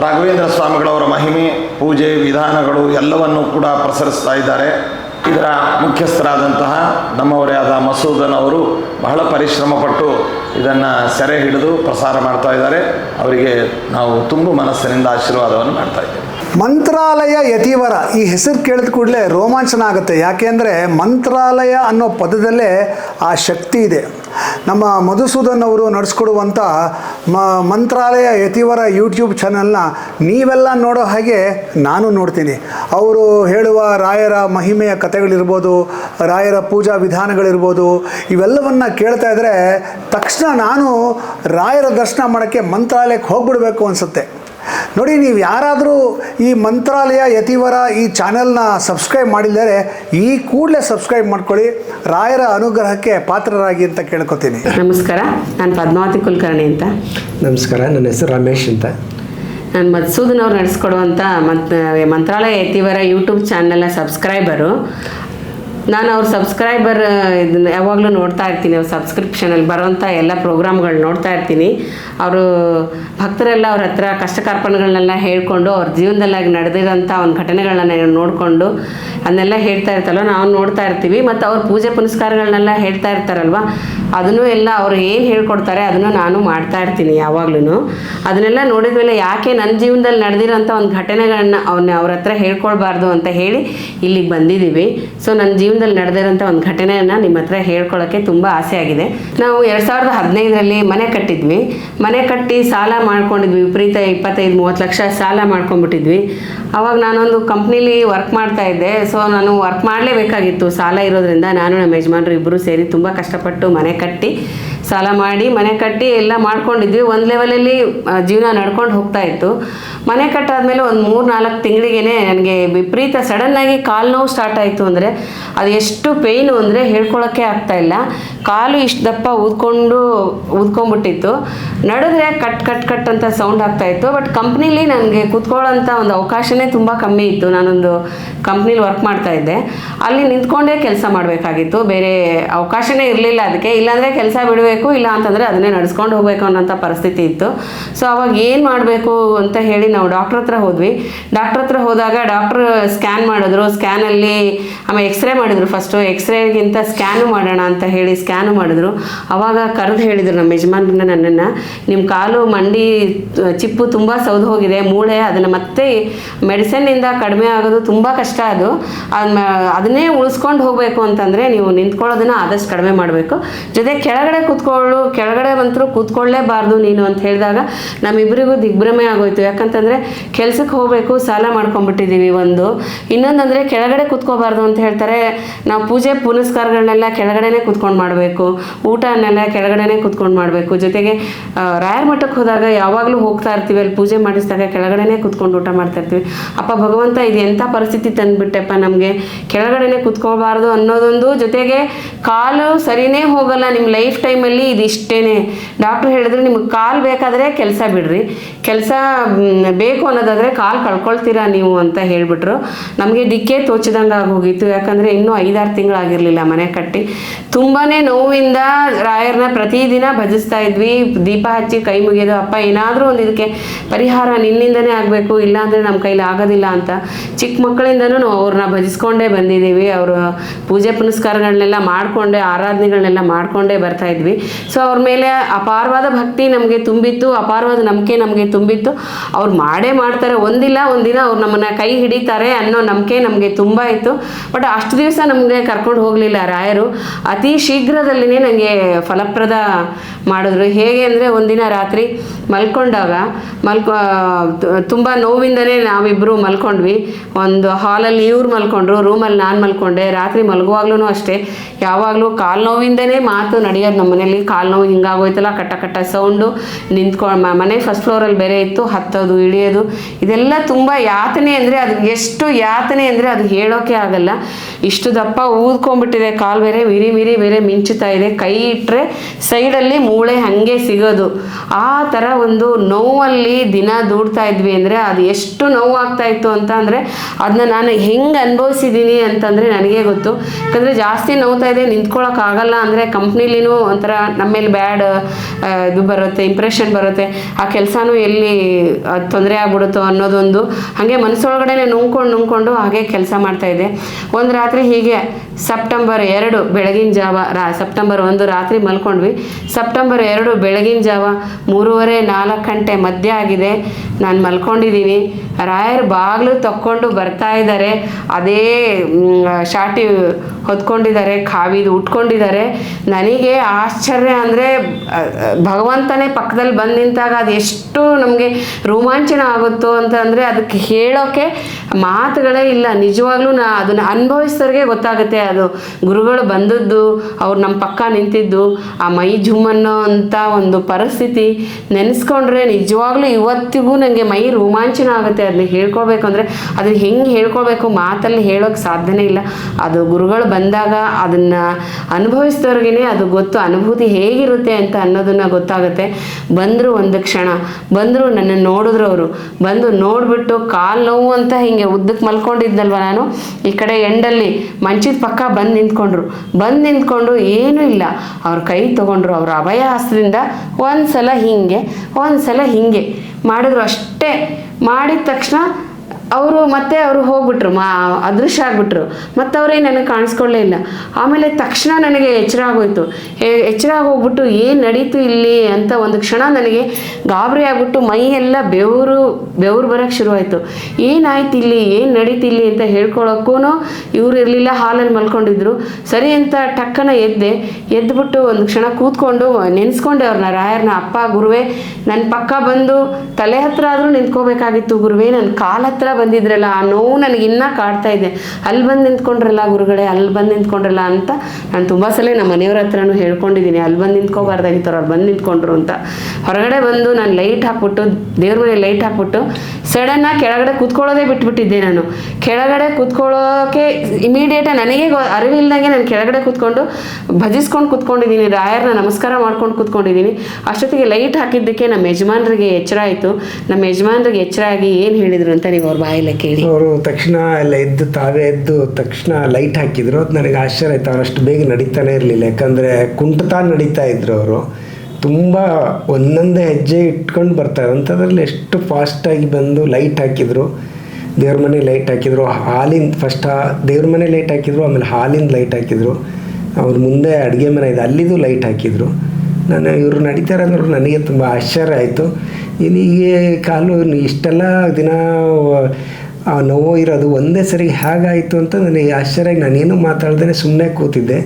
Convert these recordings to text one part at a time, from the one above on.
ರಾಘವೇಂದ್ರ ಸ್ವಾಮಿಗಳವರ ಮಹಿಮೆ, ಪೂಜೆ, ವಿಧಾನಗಳು ಎಲ್ಲವನ್ನು ಕೂಡ ಪ್ರಸರಿಸ್ತಾ ಇದ್ದಾರೆ. ಇದರ ಮುಖ್ಯಸ್ಥರಾದಂತಹ ನಮ್ಮವರೇ ಆದ ಮಸೂದನ್ ಅವರು ಬಹಳ ಪರಿಶ್ರಮ ಪಟ್ಟು ಇದನ್ನು ಸೆರೆ ಹಿಡಿದು ಪ್ರಸಾರ ಮಾಡ್ತಾ ಇದ್ದಾರೆ. ಅವರಿಗೆ ನಾವು ತುಂಬ ಮನಸ್ಸಿನಿಂದ ಆಶೀರ್ವಾದವನ್ನು ಮಾಡ್ತಾ ಇದ್ದೇವೆ. ಮಂತ್ರಾಲಯ ಯತಿವರ. ಈ ಹೆಸರು ಕೇಳಿದ ಕೂಡಲೇ ರೋಮಾಂಚನ ಆಗುತ್ತೆ ಯಾಕೆಂದರೆ ಮಂತ್ರಾಲಯ ಅನ್ನೋ ಪದದಲ್ಲೇ ಆ ಶಕ್ತಿ ಇದೆ. ನಮ್ಮ ಮಧುಸೂದನ್ ಅವರು ನಡೆಸ್ಕೊಡುವಂಥ ಮ, ಮಂತ್ರಾಲಯ ಯತಿವರ ಯೂಟ್ಯೂಬ್ ಚಾನಲ್ನ ನೀವೆಲ್ಲ ನೋಡೋ ಹಾಗೆ ನಾನು ನೋಡ್ತೀನಿ. ಅವರು ಹೇಳುವ ರಾಯರ ಮಹಿಮೆಯ ಕಥೆಗಳಿರ್ಬೋದು, ರಾಯರ ಪೂಜಾ ವಿಧಾನಗಳಿರ್ಬೋದು, ಇವೆಲ್ಲವನ್ನು ಕೇಳ್ತಾ ಇದ್ದರೆ ತಕ್ಷಣ ನಾನು ರಾಯರ ದರ್ಶನ ಮಾಡೋಕ್ಕೆ ಮಂತ್ರಾಲಯಕ್ಕೆ ಹೋಗ್ಬಿಡ್ಬೇಕು ಅನಿಸುತ್ತೆ. ನೋಡಿ ನೀವು ಯಾರಾದರೂ ಈ ಮಂತ್ರಾಲಯ ಯತಿವರ ಈ ಚಾನೆಲ್ನ ಸಬ್ಸ್ಕ್ರೈಬ್ ಮಾಡಿದರೆ ಈ ಕೂಡಲೇ ಸಬ್ಸ್ಕ್ರೈಬ್ ಮಾಡ್ಕೊಳ್ಳಿ. ರಾಯರ ಅನುಗ್ರಹಕ್ಕೆ ಪಾತ್ರರಾಗಿ ಅಂತ ಕೇಳ್ಕೊತೀನಿ. ನಮಸ್ಕಾರ. ನಾನು ಪದ್ಮಾವತಿ ಕುಲಕರ್ಣಿ ಅಂತ. ನಮಸ್ಕಾರ. ನನ್ನ ಹೆಸರು ರಮೇಶ್ ಅಂತ. ನಾನು ಮಧುಸೂದನ್ ಅವ್ರು ನಡೆಸ್ಕೊಡುವಂಥ ಮಂತ್ ಮಂತ್ರಾಲಯ ಯತಿವರ ಯೂಟ್ಯೂಬ್ ಚಾನಲ್ನ ಸಬ್ಸ್ಕ್ರೈಬರು. ನಾನು ಅವ್ರ ಸಬ್ಸ್ಕ್ರೈಬರ್ ಇದನ್ನ ಯಾವಾಗಲೂ ನೋಡ್ತಾ ಇರ್ತೀನಿ. ಅವ್ರ ಸಬ್ಸ್ಕ್ರಿಪ್ಷನಲ್ಲಿ ಬರೋವಂಥ ಎಲ್ಲ ಪ್ರೋಗ್ರಾಮ್ಗಳು ನೋಡ್ತಾ ಇರ್ತೀನಿ. ಅವರು ಭಕ್ತರೆಲ್ಲ ಅವ್ರ ಹತ್ರ ಕಷ್ಟ ಕಾರ್ಪಣೆಗಳನ್ನೆಲ್ಲ ಹೇಳ್ಕೊಂಡು ಅವ್ರ ಜೀವನದಲ್ಲಾಗಿ ನಡೆದಿರೋಂಥ ಒಂದು ಘಟನೆಗಳನ್ನ ನೋಡಿಕೊಂಡು ಅದನ್ನೆಲ್ಲ ಹೇಳ್ತಾ ಇರ್ತಲ್ಲ ನಾವು ನೋಡ್ತಾ ಇರ್ತೀವಿ. ಮತ್ತು ಅವ್ರ ಪೂಜೆ ಪುನಸ್ಕಾರಗಳನ್ನೆಲ್ಲ ಹೇಳ್ತಾ ಇರ್ತಾರಲ್ವ? ಅದನ್ನು ಎಲ್ಲ ಅವ್ರು ಏನು ಹೇಳ್ಕೊಡ್ತಾರೆ, ಅದನ್ನು ನಾನು ಮಾಡ್ತಾ ಇರ್ತೀನಿ ಯಾವಾಗ್ಲೂ ಅದನ್ನೆಲ್ಲ ನೋಡಿದ ಮೇಲೆ ಯಾಕೆ ನನ್ನ ಜೀವನದಲ್ಲಿ ನಡೆದಿರೋಂಥ ಒಂದು ಘಟನೆಗಳನ್ನ ಅವನ್ನ ಅವ್ರ ಹತ್ರ ಹೇಳ್ಕೊಳ್ಬಾರ್ದು ಅಂತ ಹೇಳಿ ಇಲ್ಲಿಗೆ ಬಂದಿದ್ದೀವಿ. ಸೊ ನನ್ನ ಜೀವನದಲ್ಲಿ ನಡೆದಿರೋಂಥ ಒಂದು ಘಟನೆಯನ್ನು ನಿಮ್ಮ ಹತ್ರ ಹೇಳ್ಕೊಳ್ಳೋಕ್ಕೆ ತುಂಬ ಆಸೆ ಆಗಿದೆ. ನಾವು ಎರಡು ಸಾವಿರದ ಹದಿನೈದರಲ್ಲಿ ಮನೆ ಕಟ್ಟಿದ್ವಿ. ಮನೆ ಕಟ್ಟಿ ಸಾಲ ಮಾಡ್ಕೊಂಡಿದ್ವಿ. ವಿಪರೀತ ಇಪ್ಪತ್ತೈದು, ಮೂವತ್ತು ಲಕ್ಷ ಸಾಲ ಮಾಡ್ಕೊಂಡ್ಬಿಟ್ಟಿದ್ವಿ. ಅವಾಗ ನಾನೊಂದು ಕಂಪ್ನಿಲಿ ವರ್ಕ್ ಮಾಡ್ತಾ ಇದ್ದೆ. ಸೊ, ನಾನು ವರ್ಕ್ ಮಾಡಲೇಬೇಕಾಗಿತ್ತು. ಸಾಲ ಇರೋದ್ರಿಂದ ನಾನು ನಮ್ಮ ಯಜಮಾನರು ಇಬ್ಬರು ಸೇರಿ ತುಂಬ ಕಷ್ಟಪಟ್ಟು ಮನೆ ಕಟ್ಟಿ ಸಾಲ ಮಾಡಿ ಮನೆ ಕಟ್ಟಿ ಎಲ್ಲ ಮಾಡ್ಕೊಂಡಿದ್ವಿ. ಒಂದು ಲೆವೆಲಲ್ಲಿ ಜೀವನ ನಡ್ಕೊಂಡು ಹೋಗ್ತಾ ಇತ್ತು. ಮನೆ ಕಟ್ಟಾದಮೇಲೆ ಒಂದು ಮೂರು ನಾಲ್ಕು ತಿಂಗಳಿಗೇ ನನಗೆ ವಿಪರೀತ ಸಡನ್ನಾಗಿ ಕಾಲು ನೋವು ಸ್ಟಾರ್ಟ್ ಆಯಿತು ಅಂದರೆ ಅದು ಎಷ್ಟು ಪೇಯ್ನು ಅಂದರೆ ಹೇಳ್ಕೊಳ್ಳೋಕ್ಕೆ ಆಗ್ತಾ ಇಲ್ಲ. ಕಾಲು ಇಷ್ಟು ದಪ್ಪ ಊದ್ಕೊಂಡು, ಊದ್ಕೊಂಡ್ಬಿಟ್ಟಿತ್ತು. ನಡೆದ್ರೆ ಕಟ್ ಕಟ್ ಕಟ್ ಅಂತ ಸೌಂಡ್ ಆಗ್ತಾ ಇತ್ತು. ಬಟ್ ಕಂಪ್ನೀಲಿ ನನಗೆ ಕೂತ್ಕೊಳ್ಳೋಂಥ ಒಂದು ಅವಕಾಶನೇ ತುಂಬ ಕಮ್ಮಿ ಇತ್ತು. ನಾನೊಂದು ಕಂಪ್ನೀಲಿ ವರ್ಕ್ ಮಾಡ್ತಾ ಇದ್ದೆ. ಅಲ್ಲಿ ನಿಂತ್ಕೊಂಡೇ ಕೆಲಸ ಮಾಡಬೇಕಾಗಿತ್ತು. ಬೇರೆ ಅವಕಾಶನೇ ಇರಲಿಲ್ಲ ಅದಕ್ಕೆ. ಇಲ್ಲಾಂದರೆ ಕೆಲಸ ಬಿಡಬೇಕು. ಇಲ್ಲ ಅಂತಂದರೆ ಅದನ್ನೇ ನಡೆಸ್ಕೊಂಡು ಹೋಗಬೇಕು ಅನ್ನೋಂಥ ಪರಿಸ್ಥಿತಿ ಇತ್ತು. ಸೊ ಅವಾಗ ಏನು ಮಾಡಬೇಕು ಅಂತ ಹೇಳಿ ನಾವು ಡಾಕ್ಟ್ರ್ ಹತ್ರ ಹೋದ್ವಿ. ಡಾಕ್ಟ್ರ್ ಹತ್ರ ಹೋದಾಗ ಡಾಕ್ಟ್ರ್ ಸ್ಕ್ಯಾನ್ ಮಾಡಿದ್ರು. ಸ್ಕ್ಯಾನಲ್ಲಿ ಆಮೇಲೆ ಎಕ್ಸ್ರೇ ಮಾಡಿದ್ರು ಫಸ್ಟು ಎಕ್ಸ್ರೇಗಿಂತ ಸ್ಕ್ಯಾನು ಮಾಡೋಣ ಅಂತ ಹೇಳಿ ಸ್ಕ್ಯಾನು ಮಾಡಿದ್ರು. ಅವಾಗ ಕರೆದು ಹೇಳಿದರು ನಮ್ಮ ಯಜಮಾನ್ರನ್ನ, ನನ್ನನ್ನು ನಿಮ್ಮ ಕಾಲು ಮಂಡಿ ಚಿಪ್ಪು ತುಂಬ ಸೌದು ಹೋಗಿದೆ. ಮೂಳೆ ಅದನ್ನು ಮತ್ತೆ ಮೆಡಿಸಿನ್ನಿಂದ ಕಡಿಮೆ ಆಗೋದು ತುಂಬ ಕಷ್ಟ ಅದು. ಅದ್ನ- ಅದನ್ನೇ ಉಳಿಸ್ಕೊಂಡು ಹೋಗಬೇಕು ಅಂತಂದರೆ ನೀವು ನಿಂತ್ಕೊಳ್ಳೋದನ್ನ ಆದಷ್ಟು ಕಡಿಮೆ ಮಾಡಬೇಕು. ಜೊತೆ ಕೆಳಗಡೆ ಕೂತ್ಕೊಳ್ಳು ಕೆಳಗಡೆ ಬಂತರೂ ಕೂತ್ಕೊಳ್ಳೇಬಾರ್ದು ನೀನು ಅಂತ ಹೇಳಿದಾಗ ನಮ್ಮಿಬ್ಬರಿಗೂ ದಿಗ್ಭ್ರಮೆ ಆಗೋಯ್ತು. ಯಾಕಂತಂದರೆ ಕೆಲಸಕ್ಕೆ ಹೋಗಬೇಕು, ಸಾಲ ಮಾಡ್ಕೊಂಡ್ಬಿಟ್ಟಿದ್ದೀವಿ ಒಂದು. ಇನ್ನೊಂದಂದರೆ ಕೆಳಗಡೆ ಕೂತ್ಕೋಬಾರ್ದು ಅಂತ ಹೇಳ್ತಾರೆ. ನಾವು ಪೂಜೆ ಪುನಸ್ಕಾರಗಳನ್ನೆಲ್ಲ ಕೆಳಗಡೆನೇ ಕೂತ್ಕೊಂಡು ಮಾಡಬೇಕು. ಊಟನೆಲ್ಲ ಕೆಳಗಡೆನೇ ಕೂತ್ಕೊಂಡು ಮಾಡಬೇಕು. ಜೊತೆಗೆ ರಾಯರ ಮಠಕ್ಕೆ ಹೋದಾಗ ಯಾವಾಗಲೂ ಹೋಗ್ತಾ ಇರ್ತೀವಿ. ಅಲ್ಲಿ ಪೂಜೆ ಮಾಡಿಸಿದಾಗ ಕೆಳಗಡೆನೇ ಕೂತ್ಕೊಂಡು ಊಟ ಮಾಡ್ತಾ ಇರ್ತೀವಿ. ಅಪ್ಪ ಭಗವಂತ, ಇದು ಎಂಥ ಪರಿಸ್ಥಿತಿ ತಂದುಬಿಟ್ಟೆಪ್ಪ ನಮಗೆ. ಕೆಳಗಡೆನೇ ಕೂತ್ಕೋಬಾರ್ದು ಅನ್ನೋದೊಂದು ಜೊತೆಗೆ ಕಾಲು ಸರಿನೇ ಹೋಗಲ್ಲ. ನಿಮ್ಮ ಲೈಫ್ ಟೈಮಲ್ಲಿ ಇದಿಷ್ಟೇನೆ. ಡಾಕ್ಟ್ರು ಹೇಳಿದ್ರೆ ನಿಮಗೆ ಕಾಲು ಬೇಕಾದರೆ ಕೆಲಸ ಬಿಡ್ರಿ. ಕೆಲಸ ಬೇಕು ಅನ್ನೋದಾದರೆ ಕಾಲು ಕಳ್ಕೊಳ್ತೀರಾ ನೀವು ಅಂತ ಹೇಳಿಬಿಟ್ರು. ನಮಗೆ ದಿಕ್ಕೇ ತೋಚಿದಂಗೆ ಆಗೋಗಿತ್ತು. ಯಾಕಂದರೆ ಇನ್ನೂ ಐದಾರು ತಿಂಗಳಾಗಿರಲಿಲ್ಲ ಮನೆ ಕಟ್ಟಿ. ತುಂಬಾ ನೋವಿಂದ ರಾಯರನ್ನ ಪ್ರತಿದಿನ ಭಜಿಸ್ತಾ ಇದ್ವಿ. ದೀಪ ಹಚ್ಚಿ ಕೈ ಮುಗಿಯೋದು ಅಪ್ಪ, ಏನಾದರೂ ಒಂದು ಇದಕ್ಕೆ ಪರಿಹಾರ ನಿನ್ನಿಂದನೇ ಆಗಬೇಕು. ಇಲ್ಲಾಂದರೆ ನಮ್ಮ ಕೈಲಿ ಆಗೋದಿಲ್ಲ ಅಂತ ಚಿಕ್ಕ ಮಕ್ಕಳಿಂದನೂ ಅವ್ರನ್ನ ಭಜಿಸ್ಕೊಂಡೇ ಬಂದಿದ್ದೀವಿ. ಅವರು ಪೂಜೆ ಪುನಸ್ಕಾರಗಳನ್ನೆಲ್ಲ ಮಾಡಿಕೊಂಡೆ ಆರಾಧನೆಗಳನ್ನೆಲ್ಲ ಮಾಡಿಕೊಂಡೇ ಬರ್ತಾ ಇದ್ವಿ. ಸೊ ಅವ್ರ ಮೇಲೆ ಅಪಾರವಾದ ಭಕ್ತಿ ನಮಗೆ ತುಂಬಿತ್ತು, ಅಪಾರವಾದ ನಂಬಿಕೆ ನಮಗೆ ತುಂಬಿತ್ತು. ಅವ್ರು ಮಾಡೇ ಮಾಡ್ತಾರೆ, ಒಂದಿಲ್ಲ, ಒಂದಿನ ಅವ್ರು ನಮ್ಮನ್ನ ಕೈ ಹಿಡಿತಾರೆ ಅನ್ನೋ ನಂಬಿಕೆ ನಮಗೆ ತುಂಬ ಇತ್ತು. ಬಟ್ ಅಷ್ಟು ದಿವಸ ನಮಗೆ ಕರ್ಕೊಂಡು ಹೋಗಲಿಲ್ಲ ರಾಯರು. ಅತಿ ಶೀಘ್ರದಲ್ಲಿನೇ ನನಗೆ ಫಲಪ್ರದ ಮಾಡಿದ್ರು. ಹೇಗೆ ಅಂದರೆ, ಒಂದಿನ ರಾತ್ರಿ ಮಲ್ಕೊಂಡಾಗ, ಮಲ್ಕೊ ತುಂಬ ನೋವಿಂದನೇ ನಾವಿಬ್ಬರು ಮಲ್ಕೊಂಡ್ವಿ. ಒಂದು ಹಾಲಲ್ಲಿ ಇವ್ರು ಮಲ್ಕೊಂಡ್ರು, ರೂಮಲ್ಲಿ ನಾನು ಮಲ್ಕೊಂಡೆ. ರಾತ್ರಿ ಮಲಗುವಾಗ್ಲೂ ಅಷ್ಟೇ. ಯಾವಾಗಲೂ ಕಾಲು ನೋವಿಂದನೇ ಮಾತು ನಡೆಯೋದು ನಮ್ಮ ಮನೇಲಿ ಕಾಲು ನೋವು ಹಿಂಗಾಗೋಯ್ತಲ್ಲ, ಕಟ್ಟ ಕಟ್ಟ ಸೌಂಡು ನಿಂತ್ಕೊಂಡು ಮನೆ ಫಸ್ಟ್ ಫ್ಲೋರಲ್ಲಿ ಬೇರೆ ಇತ್ತು, ಹತ್ತೋದು, ಇಳಿಯೋದು, ಇದೆಲ್ಲ ತುಂಬ ಯಾತನೆ ಅಂದರೆ ಅದು ಎಷ್ಟು ಯಾತನೆ ಅಂದರೆ ಅದು ಹೇಳೋಕೆ ಆಗಲ್ಲ. ಇಷ್ಟು ದಪ್ಪ ಊದ್ಕೊಂಡ್ಬಿಟ್ಟಿದೆ, ಕಾಲು ಬೇರೆ ಮಿರಿ ಮಿರಿ ಬೇರೆ ಮಿಂಚುತ್ತಾ ಇದೆ, ಕೈ ಇಟ್ಟರೆ ಸೈಡಲ್ಲಿ ಮೂಳೆ ಹಾಗೆ ಸಿಗೋದು. ಆ ಥರ ಒಂದು ನೋವಲ್ಲಿ ದಿನ ದೂಡ್ತಾ ಇದ್ವಿ ಅಂದರೆ ಅದು ಎಷ್ಟು ನೋವು ಆಗ್ತಾ ಇತ್ತು ಅಂತ ಅಂದರೆ ಅದನ್ನ ನಾನು ಹೆಂಗೆ ಅನುಭವಿಸಿದ್ದೀನಿ ಅಂತಂದರೆ ನನಗೆ ಗೊತ್ತು. ಯಾಕಂದರೆ ಜಾಸ್ತಿ ನೋವ್ತಾ ಇದೆ ನಿಂತ್ಕೊಳ್ಳೋಕ್ಕಾಗಲ್ಲ ಅಂದರೆ ಕಂಪ್ನಿಲಿನೂ ಒಂಥರ ನಮ್ಮ ಮೇಲೆ ಬ್ಯಾಡ್ ಇದು ಬರುತ್ತೆ ಇಂಪ್ರೆಷನ್ ಬರುತ್ತೆ, ಆ ಕೆಲಸನೂ ಎಲ್ಲಿ ತೊಂದರೆ ಆಗ್ಬಿಡುತ್ತೋ ಅನ್ನೋದೊಂದು ಹಾಗೆ ಮನಸ್ಸೊಳಗಡೆ ನುಂಗ್ಕೊಂಡು ನುಂಗ್ಕೊಂಡು ಹಾಗೆ ಕೆಲಸ ಮಾಡ್ತಾ ಇದ್ದೆ ಒಂದು ರಾತ್ರಿ ಹೀಗೆ, ಸೆಪ್ಟೆಂಬರ್ ಎರಡು ಬೆಳಗಿನ ಜಾವ, ರಾ, ಸೆಪ್ಟೆಂಬರ್ ಒಂದು ರಾತ್ರಿ ಮಲ್ಕೊಂಡ್ವಿ. ಸೆಪ್ಟೆಂಬರ್ ಎರಡು ಬೆಳಗಿನ ಜಾವ, ಮೂರುವರೆ ನಾಲ್ಕು ಗಂಟೆ ಮಧ್ಯ ಆಗಿದೆ. ನಾನು ಮಲ್ಕೊಂಡಿದ್ದೀನಿ ರಾಯರು ಬಾಗಿಲು ತಕ್ಕೊಂಡು ಬರ್ತಾ ಇದ್ದಾರೆ. ಅದೇ ಶಾಟಿ ಹೊತ್ಕೊಂಡಿದ್ದಾರೆ, ಕಾವಿದು ಉಟ್ಕೊಂಡಿದ್ದಾರೆ. ನನಗೆ ಆಶ್ಚರ್ಯ ಅಂದರೆ ಭಗವಂತನೇ ಪಕ್ಕದಲ್ಲಿ ಬಂದು ನಿಂತಾಗ ಅದು ಎಷ್ಟು ನಮಗೆ ರೋಮಾಂಚನ ಆಗುತ್ತೋ ಅಂತ ಅಂದರೆ ಅದಕ್ಕೆ ಹೇಳೋಕ್ಕೆ ಮಾತುಗಳೇ ಇಲ್ಲ. ನಿಜವಾಗ್ಲೂ ನಾ ಅದನ್ನು ಅನುಭವಿಸಿದವ್ರಿಗೆ ಗೊತ್ತಾಗುತ್ತೆ. ಅದು ಗುರುಗಳು ಬಂದದ್ದು, ಅವ್ರು ನಮ್ಮ ಪಕ್ಕ ನಿಂತಿದ್ದು, ಆ ಮೈ ಅನ್ನೋ ಅಂಥ ಒಂದು ಪರಿಸ್ಥಿತಿ ನೆನೆಸ್ಕೊಂಡ್ರೆ ನಿಜವಾಗ್ಲೂ ಇವತ್ತಿಗೂ ನನಗೆ ಮೈ ರೋಮಾಂಚನ ಆಗುತ್ತೆ. ಅದನ್ನ ಹೇಳ್ಕೊಳ್ಬೇಕು ಅಂದರೆ ಅದನ್ನ ಹೆಂಗೆ ಹೇಳ್ಕೊಳ್ಬೇಕು ಮಾತಲ್ಲಿ ಹೇಳೋಕ್ಕೆ ಸಾಧ್ಯನೇ ಇಲ್ಲ. ಅದು ಗುರುಗಳು ಬಂದಾಗ ಅದನ್ನು ಅನುಭವಿಸಿದವ್ರಿಗೇ ಅದು ಗೊತ್ತು. ಅನುಭೂತಿ ಹೇಗಿರುತ್ತೆ ಅಂತ ಅನ್ನೋದನ್ನ ಗೊತ್ತಾಗುತ್ತೆ. ಬಂದರು ಒಂದು ಕ್ಷಣ, ಬಂದರು ನನ್ನ ನೋಡಿದ್ರು ಅವರು. ಬಂದು ನೋಡಿಬಿಟ್ಟು ಕಾಲು ನೋವು ಅಂತ ಹಿಂಗೆ ಉದ್ದಕ್ಕೆ ಮಲ್ಕೊಂಡಿದ್ನಲ್ವ ನಾನು. ಈ ಕಡೆ ಎಂಡಲ್ಲಿ ಮಂಚದ ಪಕ್ಕ ಬಂದು ನಿಂತ್ಕೊಂಡ್ರು. ಬಂದು ನಿಂತ್ಕೊಂಡು ಏನೂ ಇಲ್ಲ. ಅವ್ರ ಕೈ ತಗೊಂಡ್ರು, ಅವ್ರ ಅಭಯ ಹಸ್ತದಿಂದ ಒಂದು ಸಲ ಹೀಗೆ. ಒಂದು ಮಾಡಿದ್ರು ಅಷ್ಟೇ. ಮಾಡಿದ ತಕ್ಷಣ ಅವರು ಮತ್ತೆ ಅವರು ಹೋಗ್ಬಿಟ್ರು, ಮಾ ಅದೃಶ್ಯ ಆಗ್ಬಿಟ್ರು. ಮತ್ತೆ ಅವರೇ ನನಗೆ ಕಾಣಿಸ್ಕೊಳ್ಳೇ ಇಲ್ಲ. ಆಮೇಲೆ ತಕ್ಷಣ ನನಗೆ ಎಚ್ಚರ ಆಗೋಯ್ತು. ಎಚ್ಚರ ಹೋಗ್ಬಿಟ್ಟು ಏನು ನಡೀತು ಇಲ್ಲಿ ಅಂತ ಒಂದು ಕ್ಷಣ ನನಗೆ ಗಾಬರಿ ಆಗ್ಬಿಟ್ಟು ಮೈ ಎಲ್ಲ ಬೆವರು ಬೆವರು ಬರೋಕ್ಕೆ ಶುರುವಾಯಿತು. ಏನಾಯ್ತು ಇಲ್ಲಿ, ಏನು ನಡೀತು ಇಲ್ಲಿ ಅಂತ ಹೇಳ್ಕೊಳಕ್ಕೂ ಇವರು ಇರಲಿಲ್ಲ, ಹಾಲಲ್ಲಿ ಮಲ್ಕೊಂಡಿದ್ರು. ಸರಿ ಅಂತ ಟಕ್ಕನ ಎದ್ದೆ ಎದ್ದುಬಿಟ್ಟು ಒಂದು ಕ್ಷಣ ಕೂತ್ಕೊಂಡು ನೆನೆಸ್ಕೊಂಡೆ ಅವ್ರನ್ನ ರಾಯರ್ನ, ಅಪ್ಪ ಗುರುವೇ ನನ್ನ ಪಕ್ಕ ಬಂದು ತಲೆ ಹತ್ರ ಆದರೂ ನಿಂತ್ಕೋಬೇಕಾಗಿತ್ತು ಗುರುವೇ ನನ್ನ ಕಾಲ ಹತ್ರ ಬಂದಿದ್ರಲ್ಲ, ಆ ನೋವು ನನಗೆ ಇನ್ನೂ ಕಾಡ್ತಾ ಇದೆ. ಅಲ್ಲಿ ಬಂದು ನಿಂತ್ಕೊಂಡ್ರಲ್ಲ ಗುರುಗಳೇ, ಅಲ್ಲಿ ಬಂದು ನಿಂತ್ಕೊಂಡ್ರಲ್ಲ ಅಂತ ನಾನು ತುಂಬ ಸಲ ನಮ್ಮ ಮನೆಯವ್ರ ಹತ್ರನೂ ಹೇಳ್ಕೊಂಡಿದ್ದೀನಿ, ಅಲ್ಲಿ ಬಂದು ನಿಂತ್ಕೋಬಾರ್ದಾಗಿತ್ತು ಅವ್ರು ಬಂದು ನಿಂತ್ಕೊಂಡ್ರು ಅಂತ. ಹೊರಗಡೆ ಬಂದು ನಾನು ಲೈಟ್ ಹಾಕ್ಬಿಟ್ಟು, ದೇವ್ರ ಮನೆ ಲೈಟ್ ಹಾಕ್ಬಿಟ್ಟು ಸಡನ್ನಾಗಿ ಕೆಳಗಡೆ ಕೂತ್ಕೊಳ್ಳೋದೇ ಬಿಟ್ಬಿಟ್ಟಿದ್ದೆ ನಾನು. ಕೆಳಗಡೆ ಕೂತ್ಕೊಳ್ಳೋಕೆ ಇಮಿಡಿಯೇಟಾಗಿ ನನಗೆ ಅರಿವಿಲ್ಲದಂಗೆ ನಾನು ಕೆಳಗಡೆ ಕೂತ್ಕೊಂಡು ಭಜಿಸ್ಕೊಂಡು ಕೂತ್ಕೊಂಡಿದ್ದೀನಿ ರಾಯರ್ನ ನಮಸ್ಕಾರ ಮಾಡ್ಕೊಂಡು ಕೂತ್ಕೊಂಡಿದ್ದೀನಿ. ಅಷ್ಟೊತ್ತಿಗೆ ಲೈಟ್ ಹಾಕಿದ್ದಕ್ಕೆ ನಮ್ಮ ಯಜಮಾನ್ರಿಗೆ ಎಚ್ಚರ ಆಯಿತು. ನಮ್ಮ ಯಜಮಾನ್ರಿಗೆ ಎಚ್ಚರ ಆಗಿ ಏನು ಹೇಳಿದರು ಅಂತ ನೀವು ಅವ್ರ ಬಾಯಲ್ಲೇ ಕೇಳಿ. ಅವರು ತಕ್ಷಣ ಎಲ್ಲ ಎದ್ದು ತಾವೇ ಎದ್ದು ತಕ್ಷಣ ಲೈಟ್ ಹಾಕಿದ್ರು. ಅದು ನನಗೆ ಆಶ್ಚರ್ಯ ಆಯ್ತು. ಅವರಷ್ಟು ಬೇಗ ನಡೀತಾನೆ ಇರಲಿಲ್ಲ. ಯಾಕಂದರೆ ಕುಂಟತಾ ನಡೀತಾ ಇದ್ರು ಅವರು. ತುಂಬ ಒಂದೊಂದೇ ಹೆಜ್ಜೆ ಇಟ್ಕೊಂಡು ಬರ್ತಾರೆ ಅಂಥದ್ರಲ್ಲಿ ಎಷ್ಟು ಫಾಸ್ಟಾಗಿ ಬಂದು ಲೈಟ್ ಹಾಕಿದ್ರು. ದೇವ್ರ ಮನೆ ಲೈಟ್ ಹಾಕಿದರು. ಹಾಲಿನ ಫಸ್ಟ್ ದೇವ್ರ ಮನೆ ಲೈಟ್ ಹಾಕಿದ್ರು. ಆಮೇಲೆ ಹಾಲಿಂದ ಲೈಟ್ ಹಾಕಿದ್ರು. ಅವ್ರ ಮುಂದೆ ಅಡುಗೆ ಮನೆ ಇದೆ. ಅಲ್ಲಿದು ಲೈಟ್ ಹಾಕಿದ್ರು. ನಾನು ಇವರು ನಡೀತಾರೆ ಅಂದ್ರೆ ನನಗೆ ತುಂಬ ಆಶ್ಚರ್ಯ ಆಯಿತು. ಇನ್ನೀಗೆ ಕಾಲು ಇಷ್ಟೆಲ್ಲ ದಿನ, ಆ ನೋವು ಇರೋದು ಒಂದೇ ಸರಿ ಹೇಗಾಯಿತು ಅಂತ ನನಗೆ ಆಶ್ಚರ್ಯ ನಾನೇನು ಮಾತಾಡ್ದೇ ಸುಮ್ಮನೆ ಕೂತಿದ್ದೆ.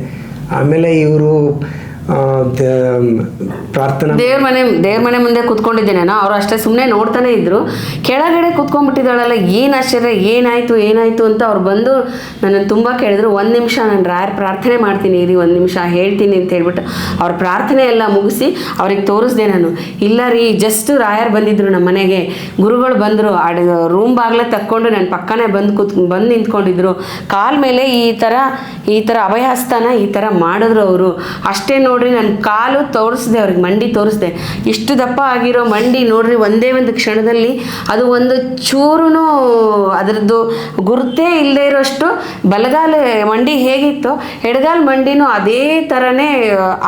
ಆಮೇಲೆ ಇವರು ದೇವ್ರ ಮನೆ ದೇವ್ರ ಮನೆ ಮುಂದೆ ಕೂತ್ಕೊಂಡಿದ್ದೆ ನಾನು. ಅವ್ರು ಅಷ್ಟೇ ಸುಮ್ಮನೆ ನೋಡ್ತಾನೆ ಇದ್ರು. ಕೆಳಗಡೆ ಕೂತ್ಕೊಂಡ್ಬಿಟ್ಟಿದ್ದಾಳಲ್ಲ, ಏನು ಆಶ್ಚರ್ಯ, ಏನಾಯ್ತು ಏನಾಯ್ತು ಅಂತ ಅವ್ರು ಬಂದು ನನ್ನನ್ನು ತುಂಬ ಕೇಳಿದ್ರು. ಒಂದು ನಿಮಿಷ ನಾನು ರಾಯರ್ ಪ್ರಾರ್ಥನೆ ಮಾಡ್ತೀನಿ, ಇರಿ, ಒಂದು ನಿಮಿಷ ಹೇಳ್ತೀನಿ ಅಂತ ಹೇಳ್ಬಿಟ್ಟು ಅವ್ರ ಪ್ರಾರ್ಥನೆ ಎಲ್ಲ ಮುಗಿಸಿ ಅವ್ರಿಗೆ ತೋರಿಸ್ದೆ ನಾನು. ಇಲ್ಲ ರೀ ಜಸ್ಟ್ ರಾಯರ್ ಬಂದಿದ್ರು ನಮ್ಮ ಮನೆಗೆ. ಗುರುಗಳು ಬಂದರು ಅಡ್ ರೂಮ್ ಬಾಗ್ಲೇ ತಕ್ಕೊಂಡು ನನ್ನ ಪಕ್ಕನೇ ಬಂದು ಕೂತ್, ಬಂದು ನಿಂತ್ಕೊಂಡಿದ್ರು. ಕಾಲ ಮೇಲೆ ಈ ಥರ ಈ ಥರ ಅಭಯಹಸ್ತನ ಈ ಥರ ಮಾಡಿದ್ರು ಅವರು. ಅಷ್ಟೇ ನೋಡ್ರಿ ನನ್ನ ಕಾಲು ತೋರಿಸ್ದೆ ಅವ್ರಿಗೆ ಮಂಡಿ ತೋರಿಸ್ದೆ. ಇಷ್ಟು ದಪ್ಪ ಆಗಿರೋ ಮಂಡಿ ನೋಡ್ರಿ ಒಂದೇ ಒಂದು ಕ್ಷಣದಲ್ಲಿ ಅದು ಒಂದು ಚೂರು ಅದರದ್ದು ಗುರುತೇ ಇಲ್ಲದೆ ಇರೋಷ್ಟು ಬಲಗಾಲ ಮಂಡಿ ಹೇಗಿತ್ತು ಎಡಗಾಲ ಮಂಡಿನೂ ಅದೇ ಥರನೇ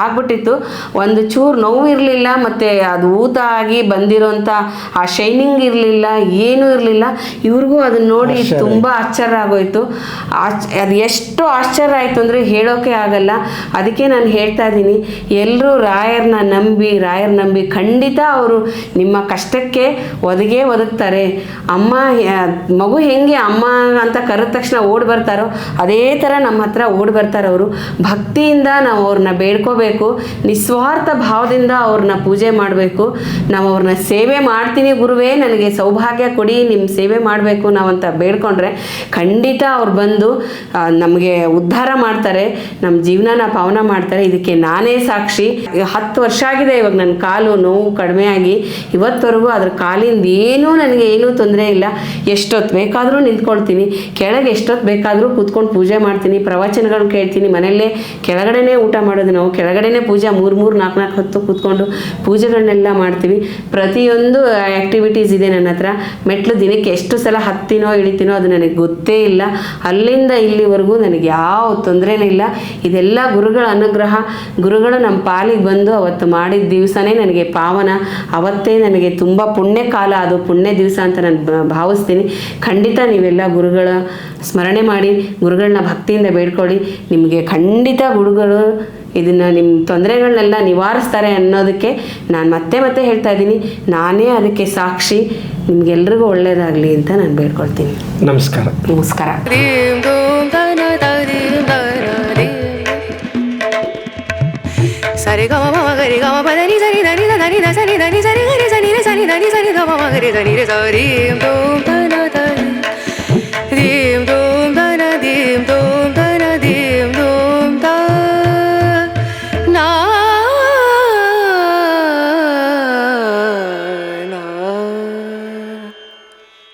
ಆಗ್ಬಿಟ್ಟಿತ್ತು. ಒಂದು ಚೂರು ನೋವು ಇರಲಿಲ್ಲ ಮತ್ತು ಅದು ಊತ ಆಗಿ ಬಂದಿರೋಂಥ ಆ ಶೈನಿಂಗ್ ಇರಲಿಲ್ಲ ಏನೂ ಇರಲಿಲ್ಲ. ಇವ್ರಿಗೂ ಅದನ್ನ ನೋಡಿ. ತುಂಬ ಆಶ್ಚರ್ಯ ಆಗೋಯ್ತು. ಆಚ್ ಅದು ಎಷ್ಟು ಆಶ್ಚರ್ಯ ಆಯಿತು ಅಂದರೆ ಹೇಳೋಕೆ ಆಗಲ್ಲ. ಅದಕ್ಕೆ ನಾನು ಹೇಳ್ತಾ ಇದ್ದೀನಿ ಎಲ್ಲರೂ ರಾಯರನ್ನ ನಂಬಿ, ರಾಯರ್ ನಂಬಿ ಖಂಡಿತ ಅವರು ನಿಮ್ಮ ಕಷ್ಟಕ್ಕೆ ಒದಗೇ ಒದಗ್ತಾರೆ. ಅಮ್ಮ ಮಗು ಹೆಂಗೆ ಅಮ್ಮ ಅಂತ ಕರೆದ ತಕ್ಷಣ ಓಡಿ ಬರ್ತಾರೋ ಅದೇ ಥರ ನಮ್ಮ ಹತ್ರ ಓಡಿ ಬರ್ತಾರೆ ಅವರು. ಭಕ್ತಿಯಿಂದ ನಾವು ಅವ್ರನ್ನ ಬೇಡ್ಕೋಬೇಕು. ನಿಸ್ವಾರ್ಥ ಭಾವದಿಂದ ಅವ್ರನ್ನ ಪೂಜೆ ಮಾಡಬೇಕು. ನಾವು ಅವ್ರನ್ನ ಸೇವೆ ಮಾಡ್ತೀನಿ ಗುರುವೇ, ನನಗೆ ಸೌಭಾಗ್ಯ ಕೊಡಿ ನಿಮ್ಮ ಸೇವೆ ಮಾಡಬೇಕು ನಾವಂತ ಬೇಡ್ಕೊಂಡ್ರೆ ಖಂಡಿತ ಅವ್ರು ಬಂದು ನಮಗೆ ಉದ್ಧಾರ ಮಾಡ್ತಾರೆ ನಮ್ಮ ಜೀವನನ ಪಾವನ ಮಾಡ್ತಾರೆ. ಇದಕ್ಕೆ ನಾನೇ ಸಾಕ್ಷಿ. ಈಗ ಹತ್ತು ವರ್ಷ ಆಗಿದೆ ಇವಾಗ ನನ್ನ ಕಾಲು ನೋವು ಕಡಿಮೆ ಆಗಿ. ಇವತ್ತವರೆಗೂ ಅದ್ರ ಕಾಲಿಂದ ಏನೂ ನನಗೆ ಏನೂ ತೊಂದರೆ ಇಲ್ಲ. ಎಷ್ಟೊತ್ತು ಬೇಕಾದರೂ ನಿಂತ್ಕೊಳ್ತೀನಿ. ಕೆಳಗೆ ಎಷ್ಟೊತ್ತು ಬೇಕಾದರೂ ಕೂತ್ಕೊಂಡು ಪೂಜೆ ಮಾಡ್ತೀನಿ. ಪ್ರವಚನಗಳು ಕೇಳ್ತೀನಿ. ಮನೆಯಲ್ಲೇ ಕೆಳಗಡೆನೇ ಊಟ ಮಾಡೋದು ನಾವು. ಕೆಳಗಡೆನೇ ಪೂಜೆ ಮೂರು ಮೂರು, ನಾಲ್ಕು ನಾಲ್ಕು, ಹೊತ್ತು ಕೂತ್ಕೊಂಡು ಪೂಜೆಗಳನ್ನೆಲ್ಲ ಮಾಡ್ತೀವಿ. ಪ್ರತಿಯೊಂದು ಆ್ಯಕ್ಟಿವಿಟೀಸ್ ಇದೆ ನನ್ನ ಹತ್ರ. ಮೆಟ್ಲು ದಿನಕ್ಕೆ ಎಷ್ಟು ಸಲ ಹತ್ತಿನೋ, ಇಳಿತೀನೋ ಅದು ನನಗೆ ಗೊತ್ತೇ ಇಲ್ಲ. ಅಲ್ಲಿಂದ ಇಲ್ಲಿವರೆಗೂ ನನಗೆ ಯಾವ ತೊಂದರೆನೇ ಇಲ್ಲ. ಇದೆಲ್ಲ ಗುರುಗಳ ಅನುಗ್ರಹ. ಗುರುಗಳು ನಮ್ಮ ಪಾಲಿಗೆ ಬಂದು ಅವತ್ತು ಮಾಡಿದ ದಿವಸನೇ ನನಗೆ ಪಾವನ ಅವತ್ತೇ ನನಗೆ ತುಂಬ ಪುಣ್ಯ ಕಾಲ ಅದು ಪುಣ್ಯ ದಿವಸ ಅಂತ ನಾನು ಭಾವಿಸ್ತೀನಿ. ಖಂಡಿತ ನೀವೆಲ್ಲ ಗುರುಗಳ ಸ್ಮರಣೆ ಮಾಡಿ ಗುರುಗಳನ್ನ ಭಕ್ತಿಯಿಂದ ಬೇಡ್ಕೊಳ್ಳಿ. ನಿಮಗೆ ಖಂಡಿತ ಗುರುಗಳು ಇದನ್ನು ನಿಮ್ಮ ತೊಂದರೆಗಳನ್ನೆಲ್ಲ ನಿವಾರಿಸ್ತಾರೆ ಅನ್ನೋದಕ್ಕೆ ನಾನು ಮತ್ತೆ ಮತ್ತೆ ಹೇಳ್ತಾ ಇದ್ದೀನಿ. ನಾನೇ ಅದಕ್ಕೆ ಸಾಕ್ಷಿ. ನಿಮ್ಗೆಲ್ರಿಗೂ ಒಳ್ಳೆಯದಾಗಲಿ ಅಂತ ನಾನು ಬೇಡ್ಕೊಳ್ತೀನಿ. ನಮಸ್ಕಾರ. ನಮಸ್ಕಾರ. సరి గమ మమ గరి గమ పద ని సరి దని దని ద సరి దని సరి గరి సని రే సని దని సరి గమ మమ గరి దని రే సరి దూమ్ తన తని దీమ్